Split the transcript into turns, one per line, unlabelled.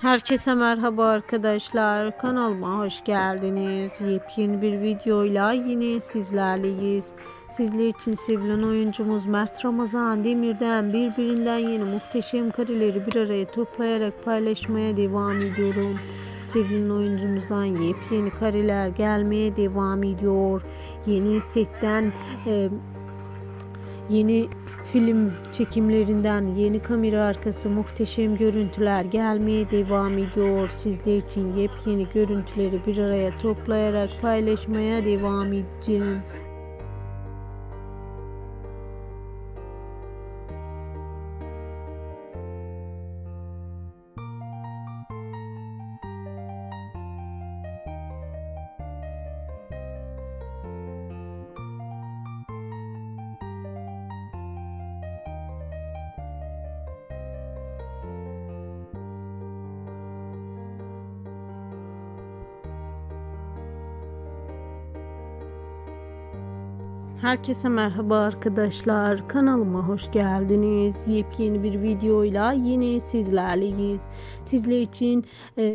Herkese merhaba arkadaşlar. Kanalıma hoş geldiniz. Yepyeni bir videoyla yine sizlerleyiz. Sizler için sevilen oyuncumuz Mert Ramazan Demir'den birbirinden yeni muhteşem kareleri bir araya toplayarak paylaşmaya devam ediyorum. Sevilen oyuncumuzdan yepyeni kareler gelmeye devam ediyor. Yeni setten e, Yeni film çekimlerinden yeni kamera arkası muhteşem görüntüler gelmeye devam ediyor. Sizler için yepyeni görüntüleri bir araya toplayarak paylaşmaya devam edeceğim. Herkese merhaba arkadaşlar. Kanalıma hoş geldiniz. Yepyeni bir videoyla yine sizlerleyiz. Sizler için e,